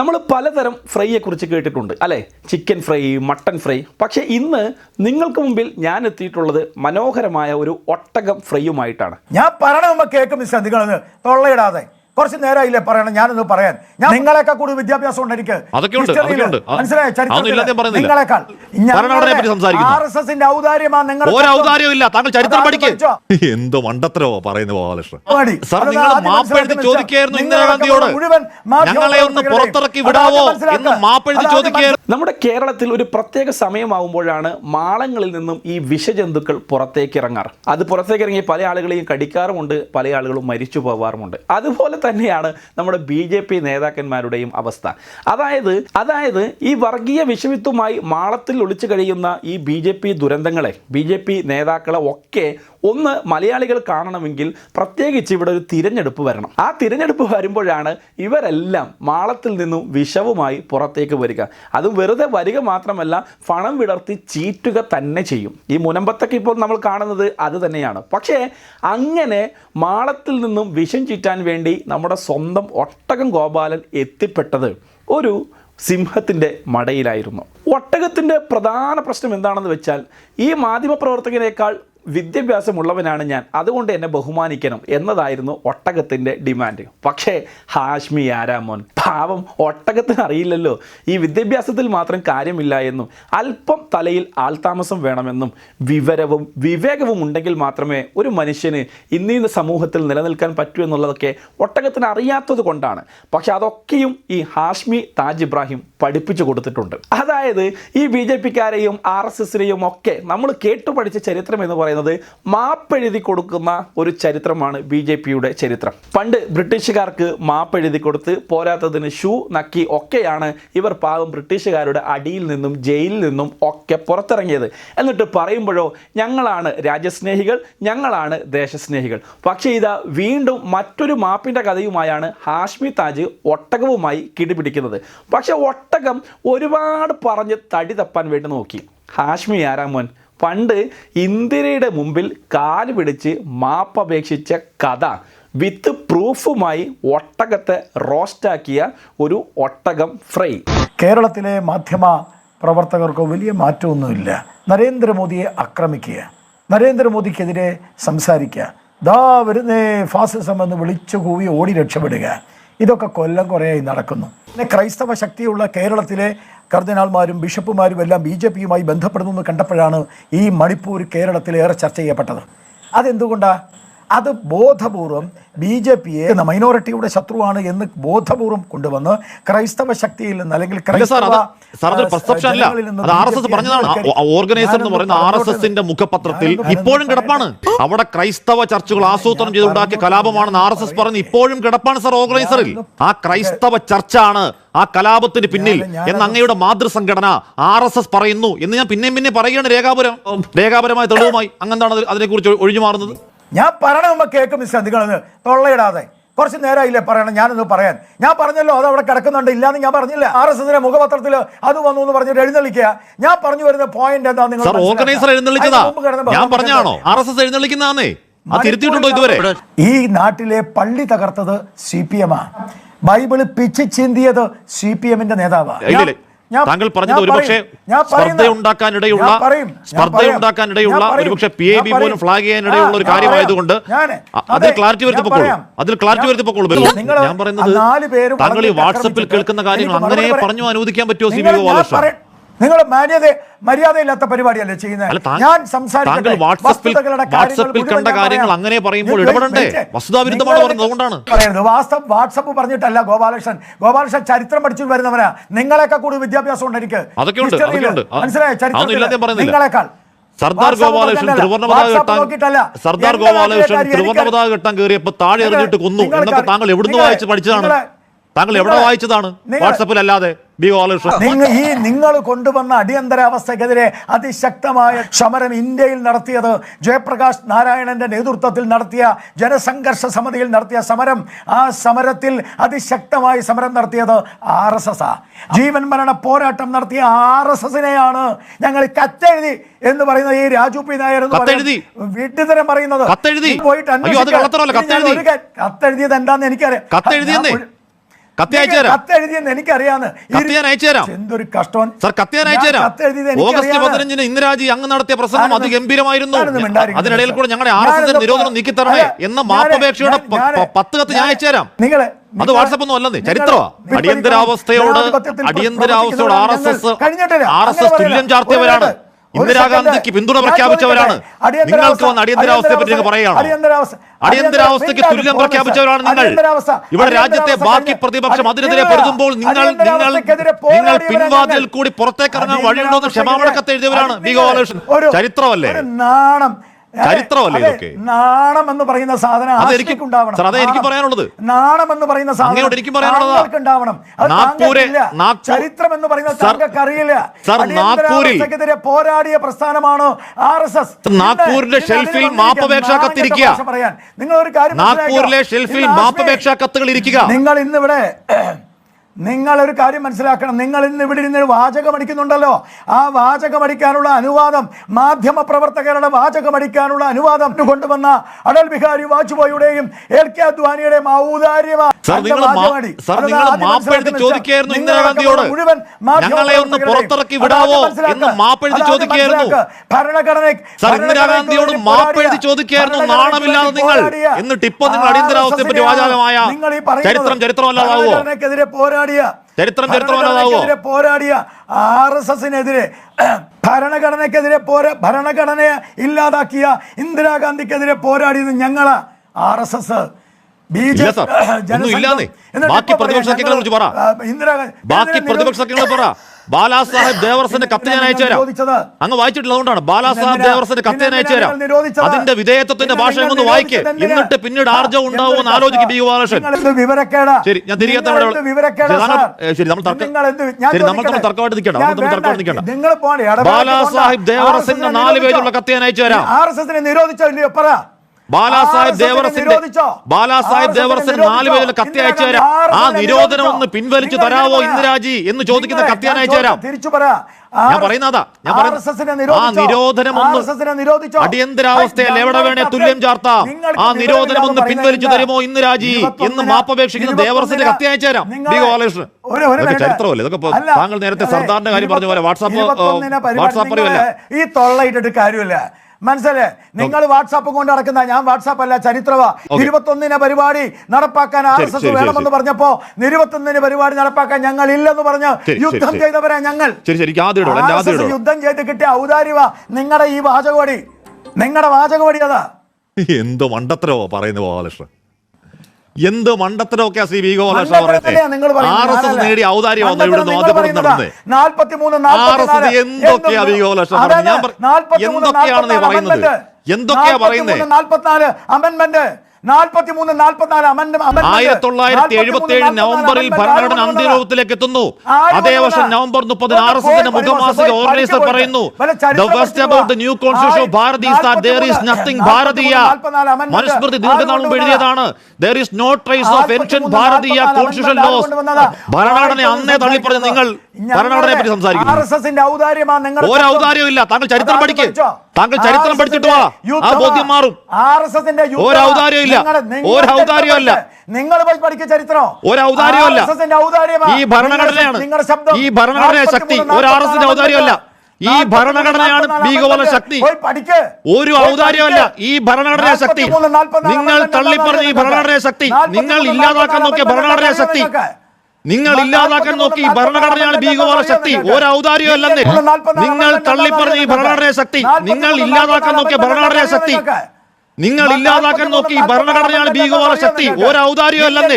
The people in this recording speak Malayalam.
നമ്മൾ പലതരം ഫ്രൈയെക്കുറിച്ച് കേട്ടിട്ടുണ്ട് അല്ലേ? Chicken fry mutton fry. പക്ഷേ ഇന്ന് നിങ്ങൾക്ക് മുമ്പിൽ ഞാൻ എത്തിയിട്ടുള്ളത് മനോഹരമായ ഒരു ഒട്ടകം ഫ്രൈയുമായിട്ടാണ്. ഞാൻ പറയണ കേൾക്കും ശ്രദ്ധിക്കണമെന്ന് തൊള്ളയിടാതെ. കുറച്ച് നേരമായില്ലേ പറയണം ഞാനൊന്ന് പറയാൻ. ഞാൻ നിങ്ങളെക്കാൾ കൂടുതൽ വിദ്യാഭ്യാസം ഉണ്ട് എനിക്ക്. മനസ്സിലായോ? ചരിത്രം. നിങ്ങളെക്കാൾ. ആർ എസ് എസിന്റെ നിങ്ങൾ ചരിത്രം എന്തോ പറയുന്നു ഗോപാലകൃഷ്ണൻ മുഴുവൻ പുറത്തിറക്കി വിടാവോ എന്ന് മാപ്പ് എഴുതി അത് നമ്മുടെ കേരളത്തിൽ ഒരു പ്രത്യേക സമയമാവുമ്പോഴാണ് മാളങ്ങളിൽ നിന്നും ഈ വിഷജന്തുക്കൾ പുറത്തേക്ക് ഇറങ്ങാറ്. അത് പുറത്തേക്ക് ഇറങ്ങി പല ആളുകളെയും കടിക്കാറുമുണ്ട് പല ആളുകളും മരിച്ചു പോവാറുമുണ്ട്. അതുപോലെ തന്നെയാണ് നമ്മുടെ ബി ജെ പി നേതാക്കന്മാരുടെയും അവസ്ഥ. അതായത് അതായത് ഈ വർഗീയ വിഷവിത്വമായി മാളത്തിൽ ഒളിച്ചു കഴിയുന്ന ഈ ബി ജെ പി ദുരന്തങ്ങളെ ബി ജെ പി നേതാക്കളെ ഒക്കെ ഒന്ന് മലയാളികൾ കാണണമെങ്കിൽ പ്രത്യേകിച്ച് ഇവിടെ ഒരു തിരഞ്ഞെടുപ്പ് വരണം. ആ തിരഞ്ഞെടുപ്പ് വരുമ്പോഴാണ് ഇവരെല്ലാം മാളത്തിൽ നിന്നും വിഷവുമായി പുറത്തേക്ക് വരിക. അതും വെറുതെ വരിക മാത്രമല്ല പണം വിടർത്തി ചീറ്റുക തന്നെ ചെയ്യും. ഈ മുനമ്പത്തൊക്കെ ഇപ്പോൾ നമ്മൾ കാണുന്നത് അത് തന്നെയാണ്. പക്ഷേ അങ്ങനെ മാളത്തിൽ നിന്നും വിഷം ചീറ്റാൻ വേണ്ടി നമ്മുടെ സ്വന്തം ഒട്ടകം ഗോപാലൻ എത്തിപ്പെട്ടത് ഒരു സിംഹത്തിന്റെ മടയിലായിരുന്നു. ഒട്ടകത്തിന്റെ പ്രധാന പ്രശ്നം എന്താണെന്ന് വെച്ചാൽ ഈ മാധ്യമപ്രവർത്തകനേക്കാൾ വിദ്യാഭ്യാസമുള്ളവനാണ് ഞാൻ. അതുകൊണ്ട് എന്നെ ബഹുമാനിക്കണം എന്നതായിരുന്നു ഒട്ടകത്തിന്റെ ഡിമാൻഡ്. പക്ഷേ ഹാഷ്മി ആരാമോൻ പാവം ഒട്ടകത്തിന് അറിയില്ലല്ലോ. ഈ വിദ്യാഭ്യാസത്തിൽ മാത്രം കാര്യമില്ല എന്നും അല്പം തലയിൽ ആൾതാമസം വേണമെന്നും വിവരവും വിവേകവും ഉണ്ടെങ്കിൽ മാത്രമേ ഒരു മനുഷ്യന് ഇന്നീ സമൂഹത്തിൽ നിലനിൽക്കാൻ പറ്റൂ എന്നുള്ളതൊക്കെ ഒട്ടകത്തിന് അറിയാത്തത് കൊണ്ടാണ്. പക്ഷെ അതൊക്കെയും ഈ ഹാഷ്മി താജ് ഇബ്രാഹിം പഠിപ്പിച്ചു കൊടുത്തിട്ടുണ്ട്. അതായത് ഈ ബി ജെ പിക്കാരെയും ആർ എസ് എസിനെയും ഒക്കെ നമ്മൾ കേട്ടുപഠിച്ച ചരിത്രം എന്ന് പറയുന്നത് മാപ്പെഴുതി കൊടുക്കുന്ന ഒരു ചരിത്രമാണ് ബി ജെ പിയുടെ ചരിത്രം. പണ്ട് ബ്രിട്ടീഷുകാർക്ക് മാപ്പെഴുതി കൊടുത്ത് പോരാത്തതിന് ഷൂ നക്കി ഒക്കെയാണ് ഇവർ പാവം ബ്രിട്ടീഷുകാരുടെ അടിയിൽ നിന്നും ജയിലിൽ നിന്നും ഒക്കെ പുറത്തിറങ്ങിയത്. എന്നിട്ട് പറയുമ്പോഴോ ഞങ്ങളാണ് രാജ്യസ്നേഹികൾ ഞങ്ങളാണ് ദേശസ്നേഹികൾ. പക്ഷേ ഇതാ വീണ്ടും മറ്റൊരു മാപ്പിന്റെ കഥയുമായാണ് ഹാഷ്മി താജ് ഒട്ടകവുമായി കിടിപിടിക്കുന്നത്. പക്ഷേ ഒട്ടകം ഒരുപാട് പറഞ്ഞ് തടി തപ്പാൻ വേണ്ടി നോക്കി. ഹാഷ്മി ആരാമോൻ പണ്ട് ഇന്ദിരയുടെ മുമ്പിൽ കാൽ പിടിച്ച് മാപ്പപേക്ഷിച്ച കഥ വിത്ത് പ്രൂഫുമായി ഒട്ടകത്തെ റോസ്റ്റാക്കിയ ഒരു ഒട്ടകം ഫ്രൈ കേരളത്തിലെ മാധ്യമ പ്രവർത്തകർക്ക് വലിയ മാറ്റമൊന്നുമില്ല. നരേന്ദ്രമോദിയെ ആക്രമിക്കുക. നരേന്ദ്രമോദിക്കെതിരെ സംസാരിക്കുക. ദാ വരുന്നേ ഫാസിസം എന്ന് വിളിച്ചു കൂവി ഓടി രക്ഷപ്പെടുക. ഇതൊക്കെ കൊല്ലം കുറേയായി നടക്കുന്നു. പിന്നെ ക്രൈസ്തവ ശക്തിയുള്ള കേരളത്തിലെ കർദിനാൾമാരും ബിഷപ്പുമാരും എല്ലാം ബി ജെ പിയുമായി ബന്ധപ്പെടുന്നു എന്ന് കണ്ടപ്പോഴാണ് ഈ മണിപ്പൂർ കേരളത്തിൽ ഏറെ ചർച്ച ചെയ്യപ്പെട്ടത്. അതെന്തുകൊണ്ടാണ് അത് ബോധപൂർവം ബി ജെ പിയെ മൈനോറിറ്റിയുടെ ശത്രുവാണ് എന്ന് ബോധപൂർവം കൊണ്ടുവന്ന് ക്രൈസ്തവ ശക്തിയിൽ നിന്ന് അല്ലെങ്കിൽ ഓർഗനൈസർ എന്ന് പറയുന്ന ആർ എസ് എസിന്റെ മുഖപത്രത്തിൽ ഇപ്പോഴും കിടപ്പാണ്. അവിടെ ക്രൈസ്തവ ചർച്ചുകൾ ആസൂത്രണം ചെയ്തുണ്ടാക്കിയ കലാപമാണെന്ന് ആർ എസ് എസ് പറയുന്നത് ഇപ്പോഴും കിടപ്പാണ് സാർ ഓർഗനൈസറിൽ. ആ ക്രൈസ്തവ ചർച്ചാണ് ആ കലാപത്തിന് പിന്നിൽ എന്ന അങ്ങയുടെ മാതൃസംഘടന ആർ എസ് എസ് പറയുന്നു എന്ന് ഞാൻ പിന്നെയും പിന്നെ പറയുകയാണ് രേഖാപുരം. രേഖാപരമായ തെളിവുമായി അങ്ങനെന്താണ് അതിനെക്കുറിച്ച് ഒഴിഞ്ഞു മാറുന്നത്? ഞാൻ പറയണ കേൾക്കും മിസ്റ്റർ നിങ്ങളൊന്ന് തൊള്ളയിടാതെ. കുറച്ച് നേരമായില്ലേ പറയണം ഞാനൊന്ന് പറയാൻ. ഞാൻ പറഞ്ഞല്ലോ അത് അവിടെ കിടക്കുന്നുണ്ട് ഇല്ലാന്ന് ഞാൻ പറഞ്ഞില്ല. ആർ എസ് എസിന്റെ മുഖപത്രത്തിൽ അത് വന്നു എന്ന് പറഞ്ഞിട്ട് എഴുന്നള്ളിക്കുക. ഞാൻ പറഞ്ഞു വരുന്ന പോയിന്റ് എന്താ നിങ്ങൾ സാർ ഓർഗനൈസർ എഴുന്നള്ളിച്ചതാ ഞാൻ പറഞ്ഞാണോ വെക്കരുത്. ആർ എസ് എസ് എഴുന്നള്ളിക്കുന്നതാന്നേ? ഇതുവരെ? ഈ നാട്ടിലെ പള്ളി തകർത്തത് സി പി എം ആ. ബൈബിൾ പിച്ച് ചിന്തിയത് സി പി എമ്മിന്റെ നേതാവാണ്. താങ്കൾ പറഞ്ഞത് ഒരുപക്ഷെ സ്പർദ്ധയുണ്ടാക്കാനിടയുള്ള സ്പർദ്ധയുണ്ടാക്കാനിടയുള്ള ഒരുപക്ഷെ പി എ ബി പോലും ഫ്ലാഗ് ചെയ്യാനിടയുള്ള ഒരു കാര്യമായതുകൊണ്ട് അതിൽ ക്ലാരിറ്റി വരുത്തിപ്പോക്കോളൂ. അതിൽ ക്ലാരിറ്റി വരുത്തിപ്പോക്കോളൂ. നിങ്ങൾ ഞാൻ പറയുന്നത് താങ്കൾ ഈ വാട്സപ്പിൽ കേൾക്കുന്ന കാര്യങ്ങൾ അങ്ങനെ പറഞ്ഞു അനുവദിക്കാൻ പറ്റുമോ സി ബി ഗോപാലകൃഷ്ണൻ നിങ്ങൾ മര്യാദ മര്യാദയില്ലാത്ത പരിപാടിയല്ലേ ചെയ്യുന്നത് ഞാൻ സംസാരിക്കട്ടെ. വാട്സപ്പിൽ കണ്ട കാര്യങ്ങൾ അങ്ങനെ പറയുമ്പോൾ ഇടപെടണ്ടേ? വസ്തുതാവിരുദ്ധമാണ് പറയുന്നത് അതുകൊണ്ടാണ്. പറയുന്നത് വാട്സപ്പ് വാട്സപ്പ് പറഞ്ഞിട്ടല്ല ഗോപാലകൃഷ്ണൻ. ഗോപാലകൃഷ്ണൻ ചരിത്രം പഠിച്ചു വരുന്നവനാ. നിങ്ങളെക്കാൾ കൂടുതൽ വിദ്യാഭ്യാസം ഉണ്ട് എനിക്ക്. മനസ്സിലായോ? പറയുന്നില്ല. നിങ്ങളെക്കാൾ. സർദാർ ഗോപാലകൃഷ്ണൻ. ത്രിവർണ പതാക കെട്ടാൻ സർദാർ ഗോപാലകൃഷ്ണൻ ത്രിവർണ പതാക കെട്ടാൻ കയറിയപ്പോ താഴെ എറിഞ്ഞിട്ട് കൊന്നു. എന്നൊക്കെ താങ്കൾ എവിടുന്ന് വായിച്ച് പഠിച്ചതാണ്. താങ്കൾ എവിടെ വായിച്ചതാണ്? വാട്സപ്പിൽ അല്ലാതെ നിങ്ങൾ ഈ നിങ്ങൾ കൊണ്ടുവന്ന അടിയന്തരാവസ്ഥക്കെതിരെ അതിശക്തമായ സമരം ഇന്ത്യയിൽ നടത്തിയത് ജയപ്രകാശ് നാരായണന്റെ നേതൃത്വത്തിൽ നടത്തിയ ജനസംഘർഷ സമിതിയിൽ നടത്തിയ സമരം. ആ സമരത്തിൽ അതിശക്തമായി സമരം നടത്തിയത് ആർ എസ് എസ് ആ. ജീവൻ മരണ പോരാട്ടം നടത്തിയ ആർ എസ് എസിനെയാണ് ഞങ്ങൾ കത്തെഴുതി എന്ന് പറയുന്നത്. ഈ രാജു പി നായർ? പറയുന്ന പറയുന്നത്. പോയിട്ട് കത്തെഴുതിയത് എന്താന്ന് എനിക്കറിയാം. കത്ത് അയച്ചു തരാം. കത്ത് എഴുതിയെന്ന് എനിക്കറിയാന്ന്. കത്ത് ഞാൻ അയച്ചു എന്തൊരു കഷ്ടം സർ കത്ത് ഞാൻ ഓഗസ്റ്റ് പതിനഞ്ചിന് ഇന്ദിരാജി അങ്ങ് നടത്തിയ പ്രസംഗം അത് അതിഗംഭീരമായിരുന്നു. അതിനിടയിൽ കൂടെ ഞങ്ങളുടെ ആർ എസ് ഞാനൊന്ന് നിരോധനം നീക്കിത്തരണേ അല്ല, എന്ന മാപ്പപേക്ഷയുടെ പത്ത് കത്ത് ഞാൻ അയച്ചുതരാം. നിങ്ങളെ അത് വാട്സപ്പ് ഒന്നും അല്ലെന്നേ ചരിത്രമാ. അടിയന്തരാവസ്ഥയോട് അടിയന്തരാവസ്ഥയോട് R S S R S S തുല്യം ചാർത്തിയവരാണ്. ഇന്ദിരാഗാന്ധിക്ക് പിന്തുണ പ്രഖ്യാപിച്ചവരാണ്. നിങ്ങൾക്ക് വന്ന അടിയന്തരാവസ്ഥയെ പറ്റി പറയുകയാണ് പറയുകയാണോ അടിയന്തരാവസ്ഥയ്ക്ക് തുല്യം പ്രഖ്യാപിച്ചവരാണ് നിങ്ങൾ. ഇവിടെ രാജ്യത്തെ ബാക്കി പ്രതിപക്ഷം അതിനെതിരെ പൊരുതുമ്പോൾ നിങ്ങൾ നിങ്ങൾ നിങ്ങൾ പിൻവാതിൽ കൂടി പുറത്തേക്ക് ഇറങ്ങാൻ വഴിയുണ്ടോ എന്ന് ക്ഷമാപണക്കത്തെ എഴുതിയവരാണ് ബി ഗോപാലകൃഷ്ണൻ ചരിത്രമല്ലേ? നാണം ചരിത്രമല്ലേ ഇതൊക്കെ? നാണം എന്ന് പറയുന്ന സാധനം എനിക്ക് നാണം. പറയാനുള്ളത്. നാണം എന്ന് പറയുന്ന സാധനം എനിക്ക് പറയാനുള്ളതാ. ഉണ്ടാവണം ചരിത്രം എന്ന് പറയുന്ന സാർ, നാഗ്പൂരിൽ- പോരാടിയ പ്രസ്ഥാനമാണ് ആർ എസ് എസ് നാഗ്പൂരിന്റെ ഷെൽഫിൽ മാപ്പപേക്ഷ കത്തിരിക്കുക. പറയാൻ നിങ്ങൾ ഒരു കാര്യം നാഗ്പൂരിലെ ഷെൽഫിൽ മാപ്പപേക്ഷാ കത്തുകൾ ഇരിക്കുക നിങ്ങൾ ഇന്നിവിടെ നിങ്ങൾ ഒരു കാര്യം മനസ്സിലാക്കണം. നിങ്ങൾ ഇന്ന് ഇവിടെ ഇരുന്ന് വാചകം അടിക്കുന്നുണ്ടല്ലോ ആ വാചകം അടിക്കാനുള്ള അനുവാദം മാധ്യമ പ്രവർത്തകരുടെ വാചകം അടിക്കാനുള്ള അനുവാദം കൊണ്ടുവന്ന അടൽ ബിഹാരി വാജ്പേയിയുടെയും എൽ കെ അദ്വാനിയുടെയും ഔദാര്യമാണ് ചോദിക്കുകയായിരുന്നു ഇന്ദിരാഗാന്ധിയോട്. ഞങ്ങളെ ഒന്ന് പുറത്തിറക്കി വിടാവോ? എന്ന് മാപ്പ് എഴുതി അത് ചോദിക്കുകയായിരുന്നു. സാർ ഇന്ദിരാഗാന്ധിയോട് മാപ്പ് എഴുതി ചോദിക്കുകയായിരുന്നു നാണമില്ലാതെ നിങ്ങൾ. എന്നിട്ട് ഇപ്പൊ നിങ്ങൾ അടിയന്തരാവസ്ഥയെ പറ്റി വാചാലമായ ചരിത്രം ചരിത്രമല്ലാതാവോ? പോരാടിയ ചരിത്രം ചരിത്രമല്ലാതാവോ? പോരാടിയ ആർ എസ് എസിനെതിരെ ഭരണഘടനക്കെതിരെ പോരാ ഭരണഘടനയെ ഇല്ലാതാക്കിയ ഇന്ദിരാഗാന്ധിക്കെതിരെ പോരാടിയത് ഞങ്ങളാ ആർ എസ് എസ്. ബാക്കി പ്രതിപക്ഷ സഖ്യങ്ങളെ കുറിച്ച് പറ. ബാക്കി പ്രതിപക്ഷ പറ ബാലാസാഹേബ് ദേവർസന്റെ കത്ത് ഞാൻ അയച്ചു നിരോധിച്ചത്? തരാം അങ്ങ് വായിച്ചിട്ടില്ല അതുകൊണ്ടാണ് ബാലാസാഹേബ് ഇതെന്തിനാ? ദേവർസന്റെ കത്ത് ഞാൻ അയച്ചു തരാം അതിന്റെ വിധേയത്വത്തിന്റെ ഭാഷ ഒന്ന് വായിക്കേ? എന്നിട്ട് പിന്നീട് ആർജവം ഉണ്ടാവുമോ എന്ന് ആലോചിക്കും ബി ബാലകൃഷ്ണൻ? ശരി ഞാൻ തിരികെ ശരി, നമ്മൾ തർക്കം ഞാൻ ശരി നമ്മൾ തമ്മിൽ തർക്കമായിട്ട് നിൽക്കണ്ട നമ്മൾ തമ്മിൽ തർക്കമായിട്ട് നിൽക്കണ്ട. ദേവർസിന്റെ നാല് പേജുള്ള? കത്ത് ഞാൻ അയച്ചു തരാം. ആർ എസ് എസിനെ നിരോധിച്ചോ പറ ബാലാസാഹിബ് ദേവർസിന്റെ ബാലാസാഹിബ് നിരോധിച്ചോ? നാല് പേരിൽ കത്തി അയച്ചു തരാം. ആ നിരോധനം ഒന്ന്? പിൻവലിച്ചു തരാവോ ഇന്ദിരാജി എന്ന് ചോദിക്കുന്ന കത്ത് ഞാൻ അയച്ചു തരാം. ഞാൻ പറയുന്നതാ ഞാൻ പറയുന്നത് ആ? നിരോധനം ഒന്ന്? അടിയന്തരാവസ്ഥയിൽ എവിടെ വേണേ തുല്യം ചാർത്താം. ആ നിരോധനം ഒന്ന് പിൻവലിച്ചു തരുമോ ഇന്ന് രാജി എന്ന് മാപ്പപേക്ഷിക്കുന്ന ദേവർസിന്റെ കത്തി അയച്ചു തരാം. ബി ഗോപാലകൃഷ്ണൻ. ഒരു- ഒരു ഇതൊക്കെ ചരിത്രമല്ലേ? ഇതൊക്കെ താങ്കൾ നേരത്തെ സർദാറിന്റെ കാര്യം പറഞ്ഞ പോലെ വാട്സാപ്പ് വാട്സാപ്പ് അറിവല്ല ഈ തൊള്ളയിട്ടിട്ട് കാര്യമില്ല. മനസ്സിലെ? നിങ്ങൾ വാട്സാപ്പ് കൊണ്ട് നടക്കുന്ന ഞാൻ വാട്സാപ്പ് അല്ല ചരിത്രവ. ഇരുപത്തൊന്നിന് പരിപാടി നടപ്പാക്കാൻ ആർ എസ് എസ് വേണമെന്ന്. പറഞ്ഞപ്പോ ഇരുപത്തൊന്നിന് പരിപാടി നടപ്പാക്കാൻ ഞങ്ങൾ ഇല്ലെന്ന് പറഞ്ഞ് യുദ്ധം ചെയ്തവരെ ഞങ്ങൾ. യുദ്ധം ചെയ്ത് കിട്ടിയ ഔദാര്യവ നിങ്ങളുടെ ഈ വാചകോടി നിങ്ങളുടെ വാചകോടി അതാ. എന്തോ മണ്ടത്തരോ പറയുന്നു ഗോപാലകൃഷ്ണൻ എന്ത് മണ്ടത്തരമൊക്കെ ശ്രീ വി പറയുന്നത് പറയുന്നത്? ആർ എസ് എസ് ഞാനല്ല. നേടിയ ഔദാര്യമാണ് മണ്ടത്തരം ഇവിടുന്ന് നിങ്ങൾ മാധ്യമപ്രവർത്തനം നടന്നത് 43, ആർ എസ് 44 എസ് എന്തൊക്കെയാ വി ഗോപാലകൃഷ്ണൻ പറഞ്ഞത്? ഞാൻ പറ- 43, എന്തൊക്കെയാണ് നീ 44 പറയുന്നത്? എന്തൊക്കെയാ പറയുന്നത് 43, 44 amendment. 43, 44 amendment- amendment. ആയിരത്തി എഴുപത്തി ഏഴ് നവംബറിൽ 44 ഭരണഘടന അന്ത്യരൂപത്തിലേക്ക് എത്തുന്നു അതേ വർഷം നവംബർ മുപ്പതിന് ആർ എസ് എസിന്റെ മുഖമാസിക ഓർഗനൈസർ പറയുന്നു വല്ല ചരിത്രം the best about the new constitution of Bharat is that 43, Bharatiya 44 amendment. Manusmriti ആര് ദീർഘനാളും എഴുതിയതാണ്. Is no trace of ancient 43, Bharatiya 44 constitution loss കൊണ്ടുവന്നതാ? ഭരണഘടന അന്നേ തള്ളിപ്പറഞ്ഞ നിങ്ങൾ. ഭരണഘടനയെ പറ്റി സംസാരിക്കുന്നു. ഒരു ഔദാര്യവും ഇല്ല. താങ്കൾ ചരിത്രം അത് പഠിക്ക്. പഠിച്ചോ? താങ്കൾ ചരിത്രം പഠിച്ചിട്ട് വാ. ആ ബോധ്യം മാറും. ആർ എസ് എസിന്റെ ഒരു. നിങ്ങൾ ഒരു അല്ല. നിങ്ങൾ പോയി പഠിക്കുക ചരിത്രം. ഒരു. RSS ഈ ഭരണഘടനയാണ്. നിങ്ങളുടെ ശബ്ദം ഈ ഭരണഘടന ശക്തി. ഒരു ആർ എസ് ഔദാര്യമല്ല. ഈ ഭരണഘടനയാണ് ബി ശക്തി. ഒരു ഔദാര്യമല്ല. ഈ ഭരണഘടനാ ശക്തി. നിങ്ങൾ തള്ളിപ്പറഞ്ഞ ഈ ഭരണഘടനാ ശക്തി. നിങ്ങൾ 44 ഇല്ലാതാക്കാൻ നോക്കിയ ഭരണഘടനാ ശക്തി? നിങ്ങൾ ഇല്ലാതാക്കാൻ നോക്കി ഭരണഘടനയാണ് ഭീകരവാദ ശക്തി. ഒരു ഔദാര്യം അല്ലെന്ന്. നിങ്ങൾ തള്ളിപ്പറഞ്ഞ ഈ ഭരണഘടനയെ ശക്തി. നിങ്ങൾ ഇല്ലാതാക്കാൻ നോക്കിയ ഭരണഘടനയെ ശക്തി. നിങ്ങൾ ഇല്ലാതാക്കാൻ നോക്കി ഭരണഘടനയാണ് ഭീകരവാദ ശക്തി. ഒരു ഔദാര്യം അല്ലെന്ന്.